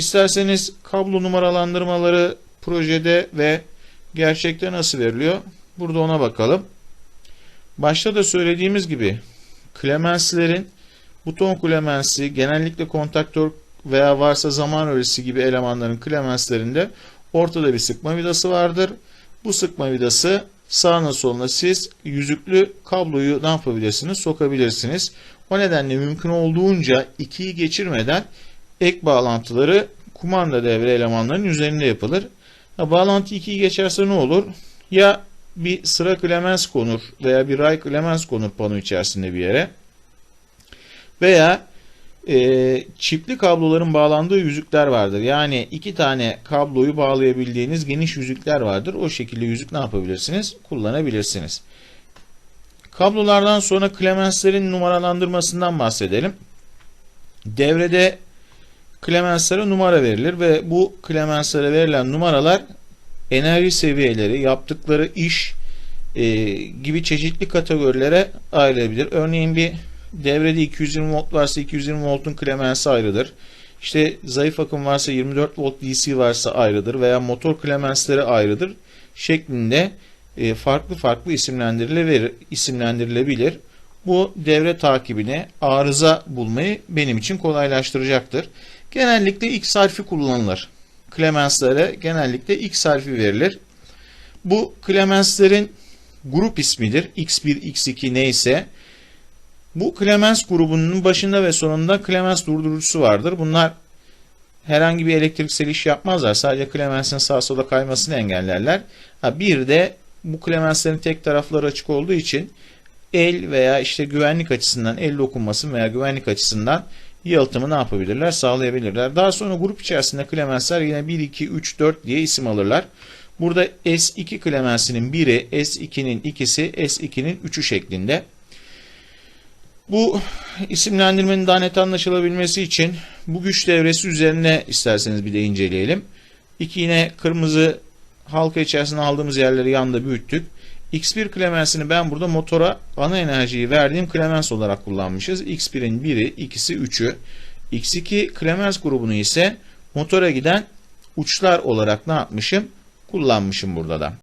İsterseniz kablo numaralandırmaları projede ve gerçekte nasıl veriliyor? Burada ona bakalım. Başta da söylediğimiz gibi klemenslerin buton klemensi genellikle kontaktör veya varsa zaman öğesi gibi elemanların klemenslerinde ortada bir sıkma vidası vardır. Bu sıkma vidası sağına soluna siz yüzüklü kabloyu ne yapabilirsiniz? Sokabilirsiniz. O nedenle mümkün olduğunca ikiyi geçirmeden ek bağlantıları kumanda devre elemanlarının üzerinde yapılır. Ha, bağlantı 2'yi geçerse ne olur? Ya bir sıra klemens konur veya bir ray klemens konur pano içerisinde bir yere. Veya e, çipli kabloların bağlandığı yüzükler vardır. Yani iki tane kabloyu bağlayabildiğiniz geniş yüzükler vardır. O şekilde yüzük ne yapabilirsiniz? Kullanabilirsiniz. Kablolardan sonra klemenslerin numaralandırmasından bahsedelim. Devrede klemenslere numara verilir ve bu klemenslere verilen numaralar enerji seviyeleri, yaptıkları iş e, gibi çeşitli kategorilere ayrılabilir. Örneğin bir devrede 220 volt varsa 220 voltun klemensi ayrıdır. İşte zayıf akım varsa 24 volt DC varsa ayrıdır veya motor klemensleri ayrıdır şeklinde e, farklı farklı isimlendirilebilir. isimlendirilebilir. Bu devre takibini, arıza bulmayı benim için kolaylaştıracaktır. Genellikle X harfi kullanılır. Klemenslere genellikle X harfi verilir. Bu klemenslerin grup ismidir. X1, X2 neyse. Bu klemens grubunun başında ve sonunda klemens durdurucusu vardır. Bunlar herhangi bir elektriksel iş yapmazlar. Sadece klemensin sağa sola kaymasını engellerler. Ha, bir de bu klemenslerin tek tarafları açık olduğu için el veya işte güvenlik açısından el dokunması veya güvenlik açısından yalıtımı ne yapabilirler? Sağlayabilirler. Daha sonra grup içerisinde klemensler yine 1, 2, 3, 4 diye isim alırlar. Burada S2 klemensinin biri, S2'nin ikisi, S2'nin 3'ü şeklinde. Bu isimlendirmenin daha net anlaşılabilmesi için bu güç devresi üzerine isterseniz bir de inceleyelim. İki yine kırmızı halka içerisinde aldığımız yerleri yanda büyüttük. X1 klemensini ben burada motora ana enerjiyi verdiğim klemens olarak kullanmışız. X1'in 1'i, ikisi 3'ü. X2 klemens grubunu ise motora giden uçlar olarak ne yapmışım? Kullanmışım burada da.